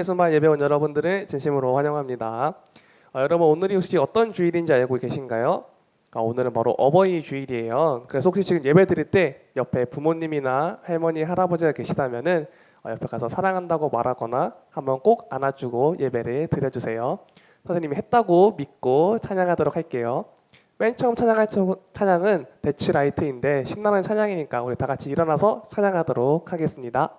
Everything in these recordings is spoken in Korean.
작은 예수말 예배 온 여러분들을 진심으로 환영합니다. 아, 여러분 오늘이 혹시 어떤 주일인지 알고 계신가요? 아, 오늘은 바로 어버이 주일이에요. 그래서 혹시 지금 예배 드릴 때 옆에 부모님이나 할머니, 할아버지가 계시다면은 어, 옆에 가서 사랑한다고 말하거나 한번 꼭 안아주고 예배를 드려주세요. 선생님이 했다고 믿고 찬양하도록 할게요. 맨 처음 찬양할 초- 찬양은 대치 라이트인데 신나는 찬양이니까 우리 다 같이 일어나서 찬양하도록 하겠습니다.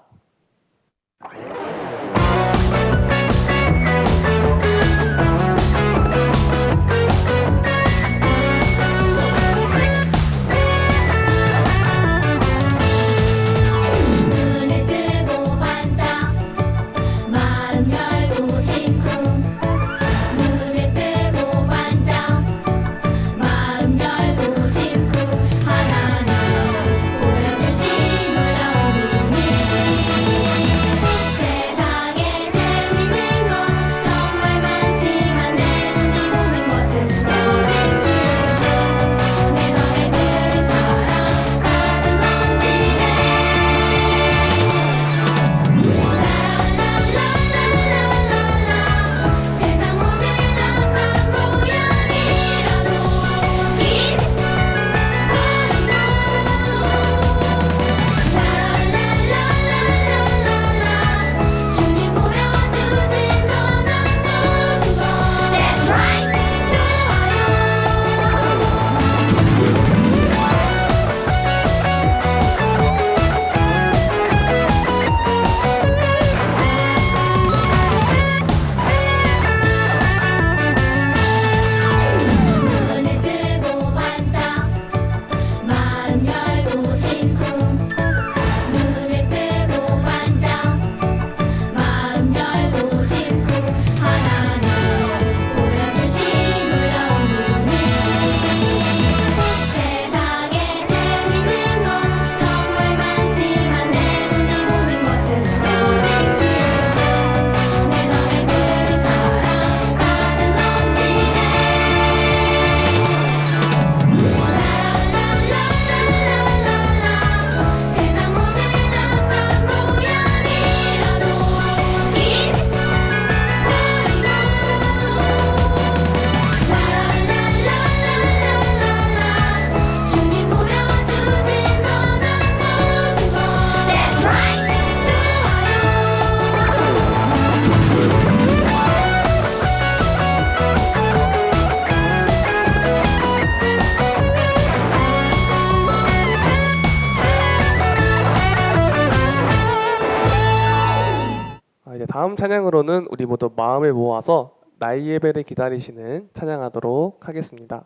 찬양으로는 우리 모두 마음을 모아서 나의 예배를 기다리시는 찬양하도록 하겠습니다.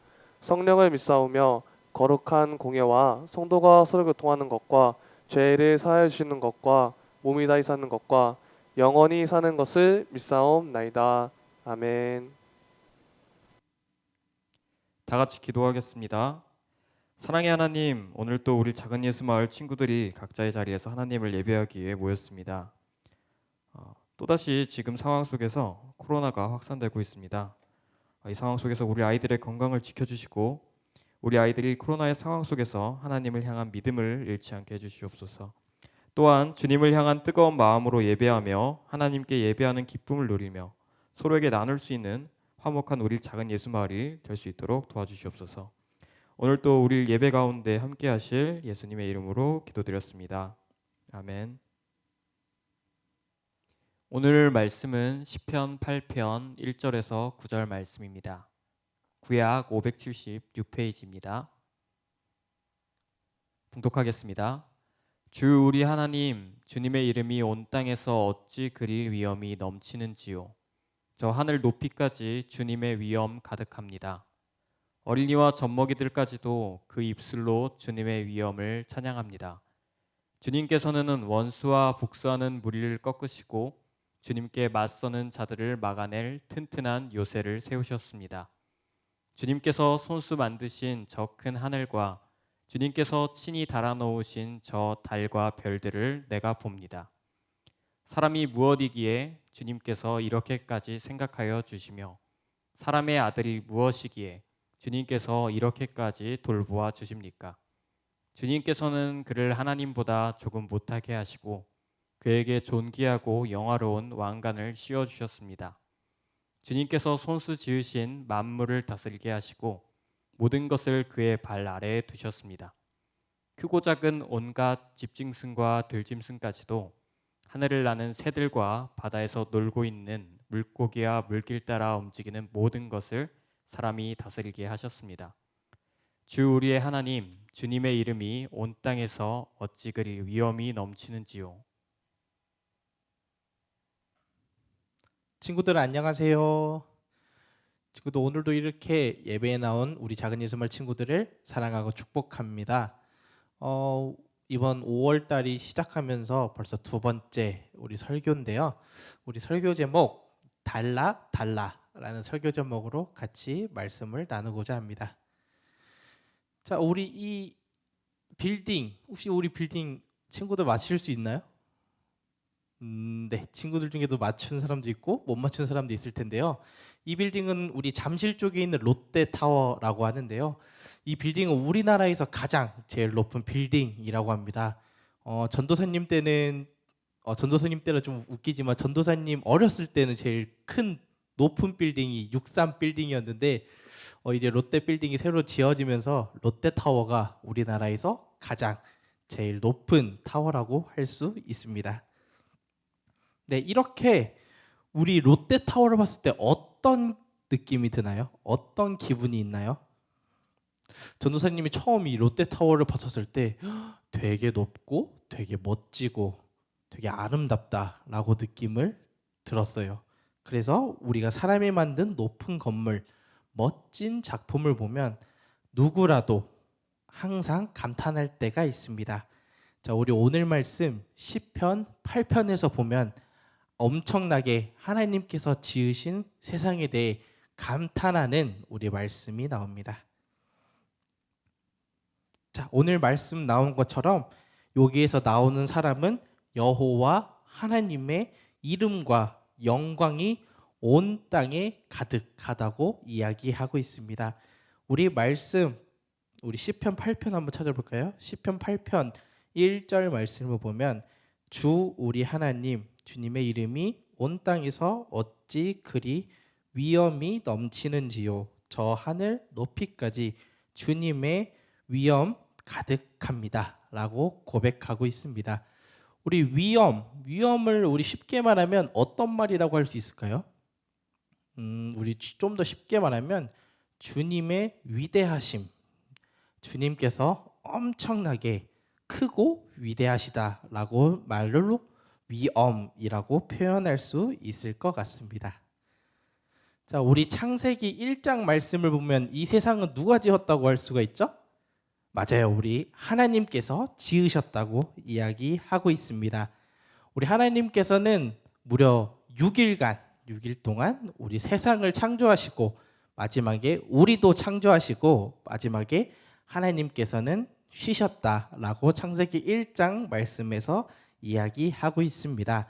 성령을 믿사오며 거룩한 공예와 성도가 서로 교통하는 것과 죄를 사하여 주시는 것과 몸이 다히 사는 것과 영원히 사는 것을 믿사옵나이다 아멘 다 같이 기도하겠습니다. 사랑의 하나님, 오늘 또 우리 작은 예수 마을 친구들이 각자의 자리에서 하나님을 예배하기 위해 모였습니다. 어, 또다시 지금 상황 속에서 코로나가 확산되고 있습니다. 어, 이 상황 속에서 우리 아이들의 건강을 지켜주시고 우리 아이들이 코로나의 상황 속에서 하나님을 향한 믿음을 잃지 않게 해주시옵소서. 또한 주님을 향한 뜨거운 마음으로 예배하며 하나님께 예배하는 기쁨을 누리며 서로에게 나눌 수 있는 화목한 우리 작은 예수 마을이 될 수 있도록 도와주시옵소서. 오늘 또 우리 예배 가운데 함께 하실 예수님의 이름으로 기도드렸습니다. 아멘. 오늘 말씀은 시편 8편 1절에서 9절 말씀입니다. 구약 576페이지입니다. 봉독하겠습니다. 주 우리 하나님 주님의 이름이 온 땅에서 어찌 그리 위엄이 넘치는지요. 저 하늘 높이까지 주님의 위엄 가득합니다. 어린이와 젖먹이들까지도 그 입술로 주님의 위엄을 찬양합니다. 주님께서는 원수와 복수하는 무리를 꺾으시고 주님께 맞서는 자들을 막아낼 튼튼한 요새를 세우셨습니다. 주님께서 손수 만드신 저 큰 하늘과 주님께서 친히 달아놓으신 저 달과 별들을 내가 봅니다. 사람이 무엇이기에 주님께서 이렇게까지 생각하여 주시며 사람의 아들이 무엇이기에 주님께서 이렇게까지 돌보아 주십니까? 주님께서는 그를 하나님보다 조금 못하게 하시고 그에게 존귀하고 영화로운 왕관을 씌워 주셨습니다. 주님께서 손수 지으신 만물을 다스리게 하시고 모든 것을 그의 발 아래에 두셨습니다. 크고 작은 온갖 집짐승과 들짐승까지도 하늘을 나는 새들과 바다에서 놀고 있는 물고기와 물길 따라 움직이는 모든 것을 사람이 다스리게 하셨습니다. 주 우리의 하나님 주님의 이름이 온 땅에서 어찌 그리 위엄이 넘치는지요. 친구들 안녕하세요. 친구들 오늘도 이렇게 예배에 나온 우리 작은 예수말 친구들을 사랑하고 축복합니다. 어, 이번 5월 달이 시작하면서 벌써 두 번째 우리 설교인데요. 우리 설교 제목 달라 달라라는 설교 제목으로 같이 말씀을 나누고자 합니다. 자, 우리 이 빌딩 혹시 우리 빌딩 친구들 맞힐 수 있나요? 음, 네. 친구들 중에도 맞춘 사람도 있고 못 맞춘 사람도 있을 텐데요. 이 빌딩은 우리 잠실 쪽에 있는 롯데타워라고 하는데요. 이 빌딩은 우리나라에서 가장 제일 높은 빌딩이라고 합니다. 어, 전도사님 때는 어, 전도사님 때는 좀 웃기지만 전도사님 어렸을 때는 제일 큰 높은 빌딩이 63 빌딩이었는데 어, 이제 롯데 빌딩이 새로 지어지면서 롯데타워가 우리나라에서 가장 제일 높은 타워라고 할 수 있습니다. 네, 이렇게 우리 롯데 타워를 봤을 때 어떤 느낌이 드나요? 어떤 기분이 있나요? 전도사님이 처음 이 롯데 타워를 봤었을 때 되게 높고 되게 멋지고 되게 아름답다라고 느낌을 들었어요. 그래서 우리가 사람이 만든 높은 건물, 멋진 작품을 보면 누구라도 항상 감탄할 때가 있습니다. 자, 우리 오늘 말씀 10편 8편에서 보면 엄청나게 하나님께서 지으신 세상에 대해 감탄하는 우리 말씀이 나옵니다. 자, 오늘 말씀 나온 것처럼 여기에서 나오는 사람은 여호와 하나님의 이름과 영광이 온 땅에 가득하다고 이야기하고 있습니다. 우리 말씀 우리 시편 8편 한번 찾아볼까요? 시편 8편 1절 말씀을 보면 주 우리 하나님 주님의 이름이 온 땅에서 어찌 그리 위엄이 넘치는지요 저 하늘 높이까지 주님의 위엄 가득합니다라고 고백하고 있습니다. 우리 위엄, 위엄을 우리 쉽게 말하면 어떤 말이라고 할 수 있을까요? 음, 우리 좀 더 쉽게 말하면 주님의 위대하심, 주님께서 엄청나게 크고 위대하시다라고 말로 위엄이라고 표현할 수 있을 것 같습니다. 자, 우리 창세기 1장 말씀을 보면 이 세상은 누가 지었다고 할 수가 있죠? 맞아요. 우리 하나님께서 지으셨다고 이야기하고 있습니다. 우리 하나님께서는 무려 6일간 6일 동안 우리 세상을 창조하시고 마지막에 우리도 창조하시고 마지막에 하나님께서는 쉬셨다라고 창세기 1장 말씀에서 이야기하고 있습니다.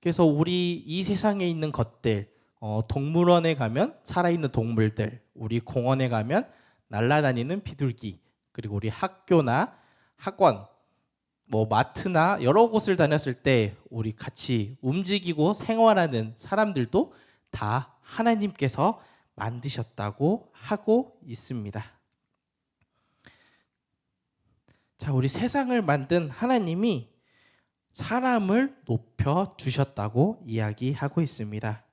그래서 우리 이 세상에 있는 것들 어, 동물원에 가면 살아있는 동물들, 우리 공원에 가면 날아다니는 비둘기, 그리고 우리 학교나 학원, 뭐 마트나 여러 곳을 다녔을 때 우리 같이 움직이고 생활하는 사람들도 다 하나님께서 만드셨다고 하고 있습니다. 자, 우리 세상을 만든 하나님이 사람을 높여 주셨다고 이야기하고 있습니다.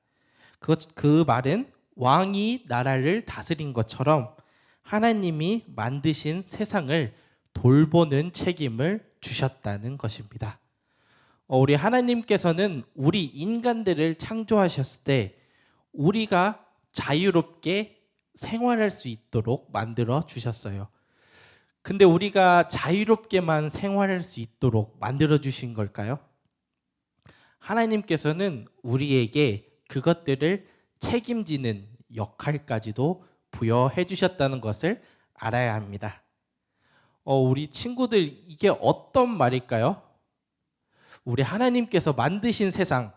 그, 그 말은 왕이 나라를 다스린 것처럼 하나님이 만드신 세상을 돌보는 책임을 주셨다는 것입니다. 어, 우리 하나님께서는 우리 인간들을 창조하셨을 때 우리가 자유롭게 생활할 수 있도록 만들어 주셨어요. 근데 우리가 자유롭게만 생활할 수 있도록 만들어 주신 걸까요? 하나님께서는 우리에게 그것들을 책임지는 역할까지도 부여해 주셨다는 것을 알아야 합니다. 어, 우리 친구들 이게 어떤 말일까요? 우리 하나님께서 만드신 세상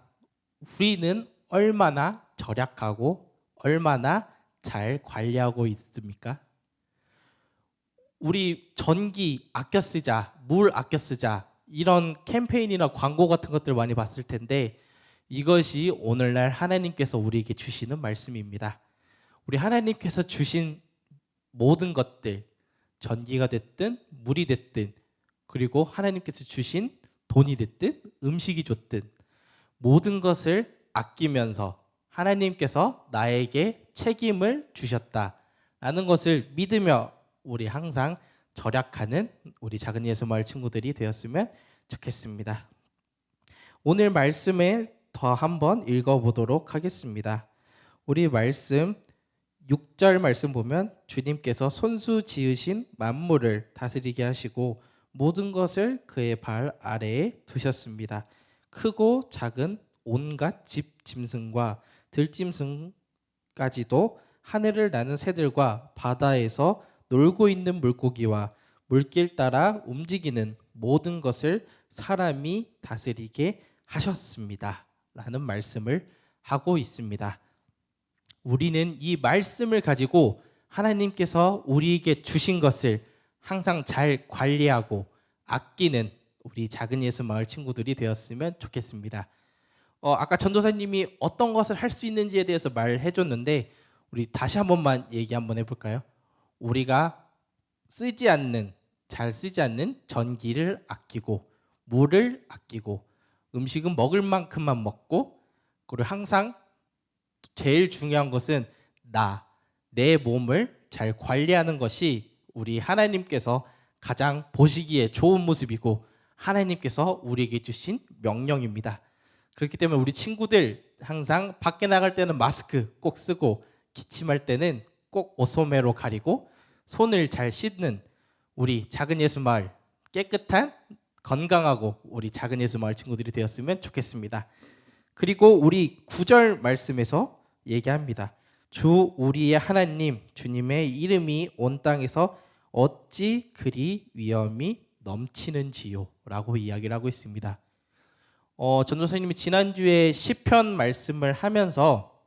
우리는 얼마나 절약하고 얼마나 잘 관리하고 있습니까? 우리 전기 아껴 쓰자, 물 아껴 쓰자 이런 캠페인이나 광고 같은 것들 많이 봤을 텐데 이것이 오늘날 하나님께서 우리에게 주시는 말씀입니다. 우리 하나님께서 주신 모든 것들 전기가 됐든 물이 됐든 그리고 하나님께서 주신 돈이 됐든 음식이 좋든 모든 것을 아끼면서 하나님께서 나에게 책임을 주셨다라는 것을 믿으며 우리 항상 절약하는 우리 작은 예수 마을 친구들이 되었으면 좋겠습니다. 오늘 말씀을 더 한번 읽어보도록 하겠습니다. 우리 말씀 6절 말씀 보면 주님께서 손수 지으신 만물을 다스리게 하시고 모든 것을 그의 발 아래에 두셨습니다. 크고 작은 온갖 집 짐승과 들짐승까지도 하늘을 나는 새들과 바다에서 놀고 있는 물고기와 물길 따라 움직이는 모든 것을 사람이 다스리게 하셨습니다. 라는 말씀을 하고 있습니다. 우리는 이 말씀을 가지고 하나님께서 우리에게 주신 것을 항상 잘 관리하고 아끼는 우리 작은 예수 마을 친구들이 되었으면 좋겠습니다. 어, 아까 전도사님이 어떤 것을 할 수 있는지에 대해서 말해 줬는데 우리 다시 한 번만 얘기 한번 해볼까요? 우리가 쓰지 않는 잘 쓰지 않는 전기를 아끼고 물을 아끼고 음식은 먹을 만큼만 먹고 그리고 항상 제일 중요한 것은 나, 내 몸을 잘 관리하는 것이 우리 하나님께서 가장 보시기에 좋은 모습이고 하나님께서 우리에게 주신 명령입니다. 그렇기 때문에 우리 친구들 항상 밖에 나갈 때는 마스크 꼭 쓰고 기침할 때는 꼭 오소매로 가리고 손을 잘 씻는 우리 작은 예수 마을 깨끗한 건강하고 우리 작은 예수 마을 친구들이 되었으면 좋겠습니다. 그리고 우리 구절 말씀에서 얘기합니다. 주 우리의 하나님 주님의 이름이 온 땅에서 어찌 그리 위엄이 넘치는지요라고 이야기를 하고 있습니다. 어, 전도사님이 지난주에 시편 말씀을 하면서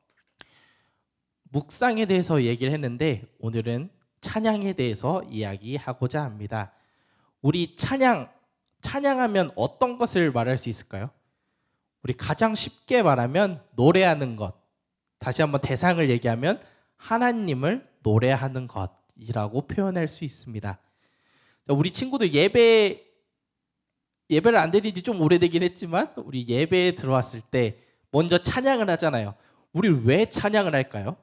묵상에 대해서 얘기를 했는데 오늘은 찬양에 대해서 이야기하고자 합니다. 우리 찬양 찬양하면 어떤 것을 말할 수 있을까요? 우리 가장 쉽게 말하면 노래하는 것. 다시 한번 대상을 얘기하면 하나님을 노래하는 것이라고 표현할 수 있습니다. 자, 우리 친구들 예배 예배를 안 드린 지 좀 오래되긴 했지만 우리 예배에 들어왔을 때 먼저 찬양을 하잖아요. 우리 왜 찬양을 할까요?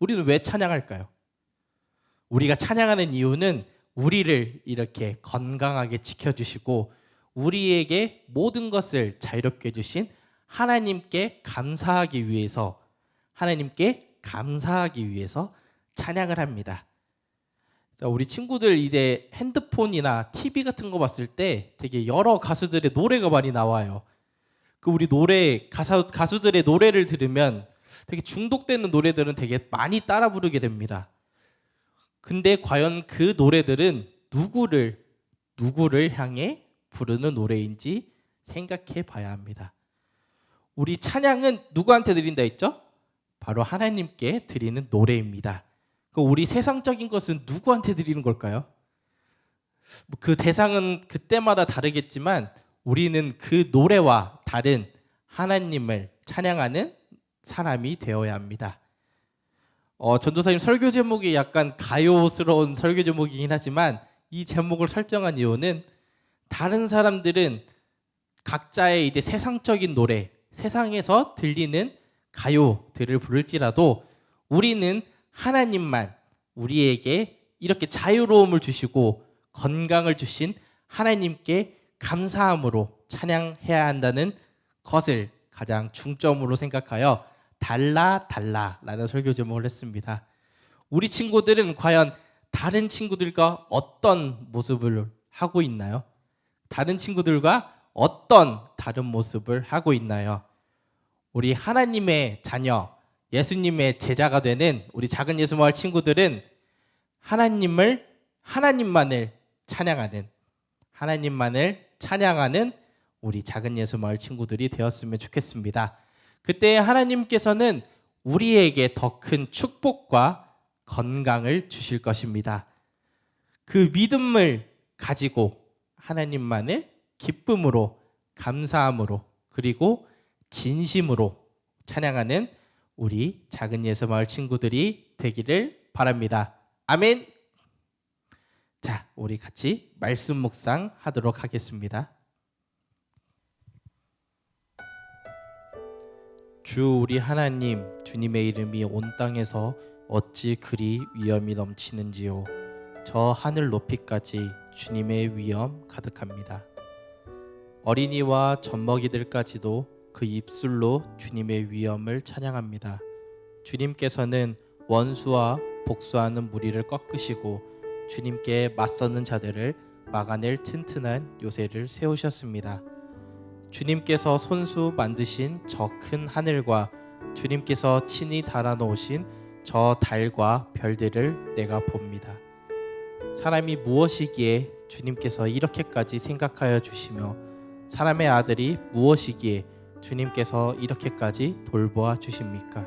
우리는 왜 찬양할까요? 우리가 찬양하는 이유는 우리를 이렇게 건강하게 지켜주시고 우리에게 모든 것을 자유롭게 해주신 하나님께 감사하기 위해서 하나님께 감사하기 위해서 찬양을 합니다. 자, 우리 친구들 이제 핸드폰이나 TV 같은 거 봤을 때 되게 여러 가수들의 노래가 많이 나와요. 그 우리 노래 가수 가수들의 노래를 들으면 되게 중독되는 노래들은 되게 많이 따라 부르게 됩니다. 근데 과연 그 노래들은 누구를 누구를 향해 부르는 노래인지 생각해 봐야 합니다. 우리 찬양은 누구한테 드린다 했죠? 바로 하나님께 드리는 노래입니다. 그 우리 세상적인 것은 누구한테 드리는 걸까요? 뭐그 대상은 그때마다 다르겠지만 우리는 그 노래와 다른 하나님을 찬양하는 사람이 되어야 합니다. 어, 전도사님 설교 제목이 약간 가요스러운 설교 제목이긴 하지만 이 제목을 설정한 이유는 다른 사람들은 각자의 이제 세상적인 노래, 세상에서 들리는 가요들을 부를지라도 우리는 하나님만 우리에게 이렇게 자유로움을 주시고 건강을 주신 하나님께 감사함으로 찬양해야 한다는 것을 가장 중점으로 생각하여 달라 달라라는 설교 제목을 했습니다. 우리 친구들은 과연 다른 친구들과 어떤 모습을 하고 있나요? 다른 친구들과 어떤 다른 모습을 하고 있나요? 우리 하나님의 자녀, 예수님의 제자가 되는 우리 작은 예수마을 친구들은 하나님을 하나님만을 찬양하는 하나님만을 찬양하는 우리 작은 예수마을 친구들이 되었으면 좋겠습니다. 그때 하나님께서는 우리에게 더 큰 축복과 건강을 주실 것입니다. 그 믿음을 가지고 하나님만을 기쁨으로 감사함으로 그리고 진심으로 찬양하는 우리 작은 예수 마을 친구들이 되기를 바랍니다. 아멘. 자, 우리 같이 말씀 묵상 하도록 하겠습니다. 주 우리 하나님 주님의 이름이 온 땅에서 어찌 그리 위엄이 넘치는지요. 저 하늘 높이까지 주님의 위엄 가득합니다. 어린이와 젖먹이들까지도 그 입술로 주님의 위엄을 찬양합니다. 주님께서는 원수와 복수하는 무리를 꺾으시고 주님께 맞서는 자들을 막아낼 튼튼한 요새를 세우셨습니다 주님께서 손수 만드신 저 큰 하늘과 주님께서 친히 달아 놓으신 저 달과 별들을 내가 봅니다. 사람이 무엇이기에 주님께서 이렇게까지 생각하여 주시며 사람의 아들이 무엇이기에 주님께서 이렇게까지 돌보아 주십니까?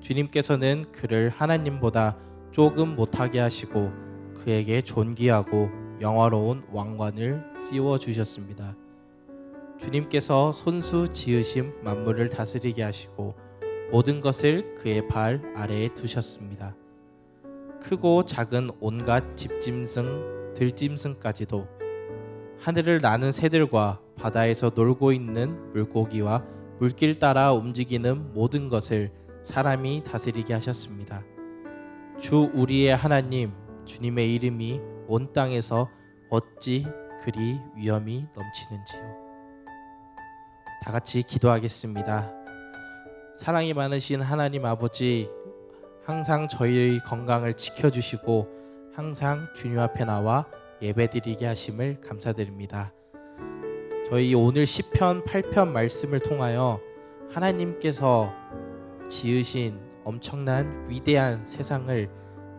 주님께서는 그를 하나님보다 조금 못하게 하시고 그에게 존귀하고 영화로운 왕관을 씌워 주셨습니다. 주님께서 손수 지으심 만물을 다스리게 하시고 모든 것을 그의 발 아래에 두셨습니다. 크고 작은 온갖 집짐승, 들짐승까지도 하늘을 나는 새들과 바다에서 놀고 있는 물고기와 물길 따라 움직이는 모든 것을 사람이 다스리게 하셨습니다. 주 우리의 하나님 주님의 이름이 온 땅에서 어찌 그리 위엄이 넘치는지요. 다 같이 기도하겠습니다. 사랑이 많으신 하나님 아버지, 항상 저희의 건강을 지켜주시고 항상 주님 앞에 나와 예배드리게 하심을 감사드립니다. 저희 오늘 시편 8편 말씀을 통하여 하나님께서 지으신 엄청난 위대한 세상을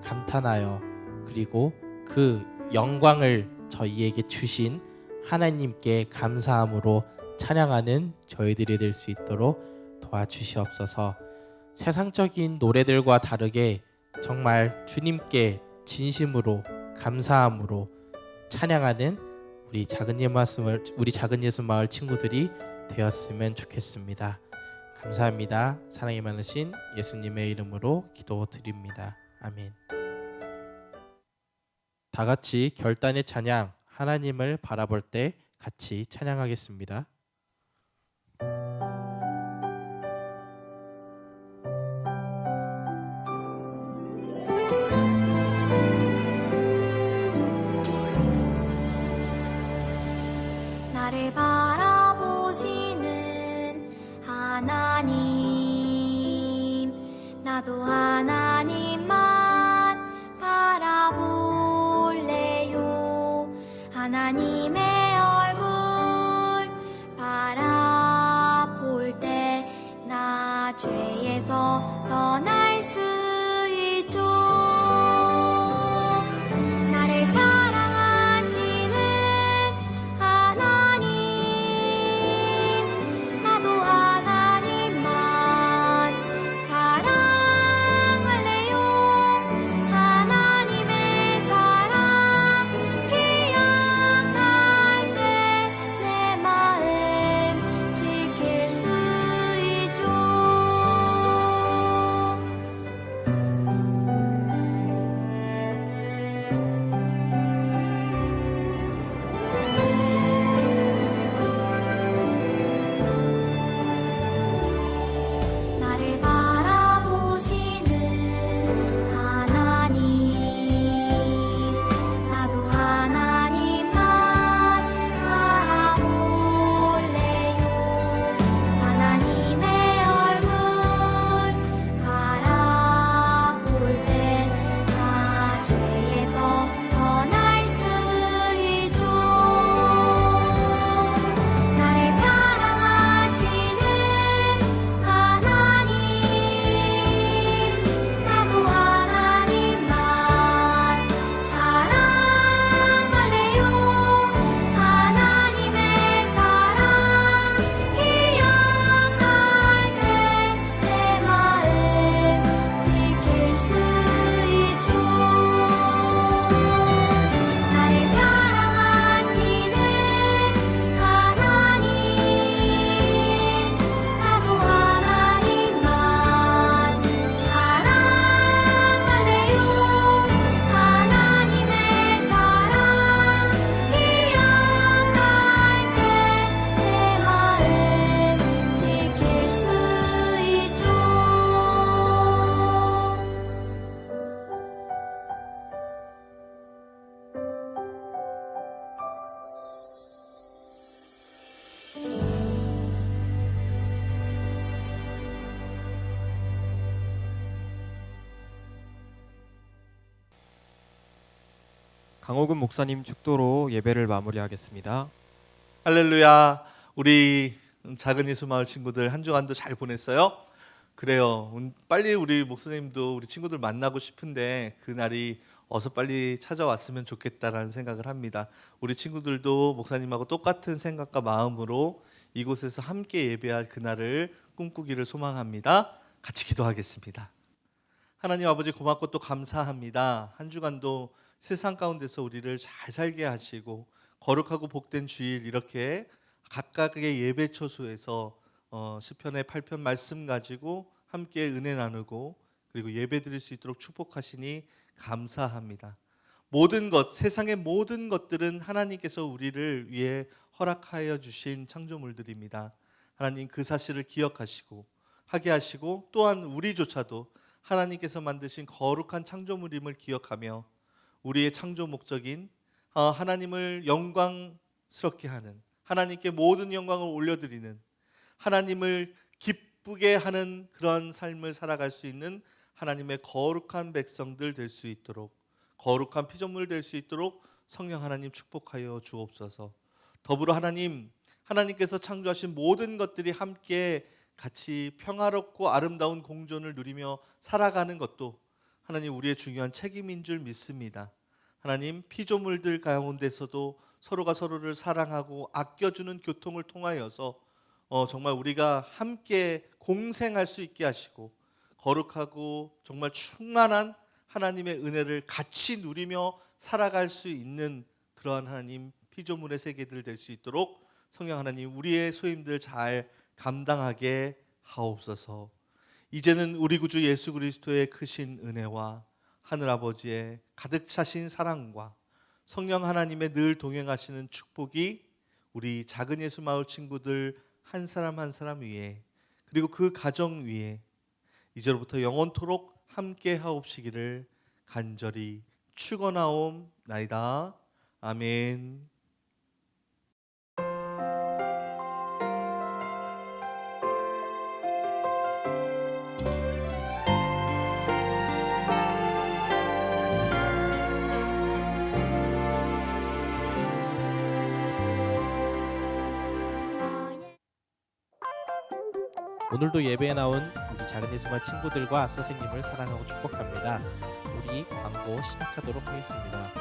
감탄하여 그리고 그 영광을 저희에게 주신 하나님께 감사함으로 찬양하는 저희들이 될 수 있도록 도와주시옵소서. 세상적인 노래들과 다르게 정말 주님께 진심으로 감사함으로 찬양하는 우리 작은 예마을 우리 작은 예수 마을 친구들이 되었으면 좋겠습니다. 감사합니다. 사랑이 많으신 예수님의 이름으로 기도드립니다. 아멘. 다 같이 결단의 찬양 하나님을 바라볼 때 같이 찬양하겠습니다. 나도 하나 강호근 목사님 축도로 예배를 마무리하겠습니다. 할렐루야. 우리 작은 예수 마을 친구들 한 주간도 잘 보냈어요? 그래요. 음, 빨리 우리 목사님도 우리 친구들 만나고 싶은데 그 날이 어서 빨리 찾아왔으면 좋겠다라는 생각을 합니다. 우리 친구들도 목사님하고 똑같은 생각과 마음으로 이곳에서 함께 예배할 그날을 꿈꾸기를 소망합니다. 같이 기도하겠습니다. 하나님 아버지 고맙고 또 감사합니다. 한 주간도 세상 가운데서 우리를 잘 살게 하시고 거룩하고 복된 주일 이렇게 각각의 예배 처소에서 어, 시편의 8편 말씀 가지고 함께 은혜 나누고 그리고 예배 드릴 수 있도록 축복하시니 감사합니다. 모든 것 세상의 모든 것들은 하나님께서 우리를 위해 허락하여 주신 창조물들입니다. 하나님 그 사실을 기억하시고 하게 하시고 또한 우리조차도 하나님께서 만드신 거룩한 창조물임을 기억하며 우리의 창조 목적인 어, 하나님을 영광스럽게 하는 하나님께 모든 영광을 올려드리는 하나님을 기쁘게 하는 그런 삶을 살아갈 수 있는 하나님의 거룩한 백성들 될 수 있도록 거룩한 피조물 될 수 있도록 성령 하나님 축복하여 주옵소서. 더불어 하나님 하나님께서 창조하신 모든 것들이 함께 같이 평화롭고 아름다운 공존을 누리며 살아가는 것도 하나님 우리의 중요한 책임인 줄 믿습니다. 하나님 피조물들 가운데서도 서로가 서로를 사랑하고 아껴주는 교통을 통하여서 어, 정말 우리가 함께 공생할 수 있게 하시고 거룩하고 정말 충만한 하나님의 은혜를 같이 누리며 살아갈 수 있는 그러한 하나님 피조물의 세계들 될 수 있도록 성령 하나님 우리의 소임들 잘 감당하게 하옵소서. 이제는 우리 구주 예수 그리스도의 크신 은혜와 하늘 아버지의 가득 차신 사랑과 성령 하나님의 늘 동행하시는 축복이 우리 작은 예수 마을 친구들 한 사람 한 사람 위에 그리고 그 가정 위에 이제로부터 영원토록 함께 하옵시기를 간절히 축원하옵나이다. 아멘. 오늘도 예배에 나온 우리 작은 예수마 친구들과 선생님을 사랑하고 축복합니다. 우리 광고 시작하도록 하겠습니다.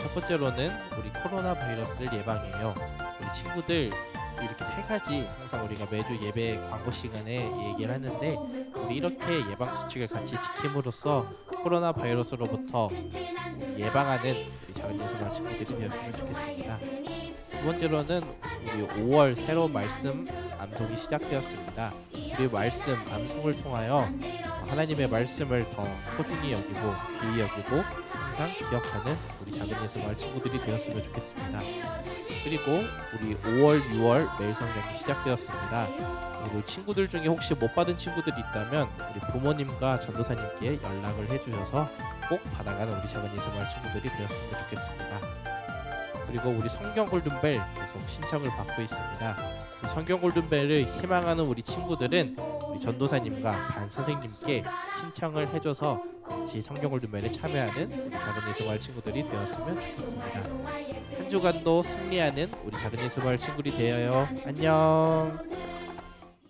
첫 번째로는 우리 코로나 바이러스를 예방해요. 우리 친구들 이렇게 세 가지 항상 우리가 매주 예배 광고 시간에 얘기를 하는데 우리 이렇게 예방 수칙을 같이 지킴으로써 코로나 바이러스로부터 예방하는 작은 예수마 친구들이 되었으면 좋겠습니다. 두 번째로는 우리 5월 새로운 말씀 암송이 시작되었습니다. 우리 말씀 암송을 통하여 하나님의 말씀을 더 소중히 여기고 귀히 여기고 항상 기억하는 우리 작은 예수 마을 친구들이 되었으면 좋겠습니다. 그리고 우리 5월, 6월 매일 성경이 시작되었습니다. 그리고 친구들 중에 혹시 못 받은 친구들이 있다면 우리 부모님과 전도사님께 연락을 해주셔서 꼭 받아가는 우리 작은 예수마을 친구들이 되었으면 좋겠습니다. 그리고 우리 성경 골든벨 계속 신청을 받고 있습니다. 이 성경 골든벨을 희망하는 우리 친구들은 우리 전도사님과 반 선생님께 신청을 해줘서 같이 성경 골든벨에 참여하는 작은 예수마을 친구들이 되었으면 좋겠습니다. 한 주간도 승리하는 우리 작은 예수마을 친구들이 되어요. 안녕.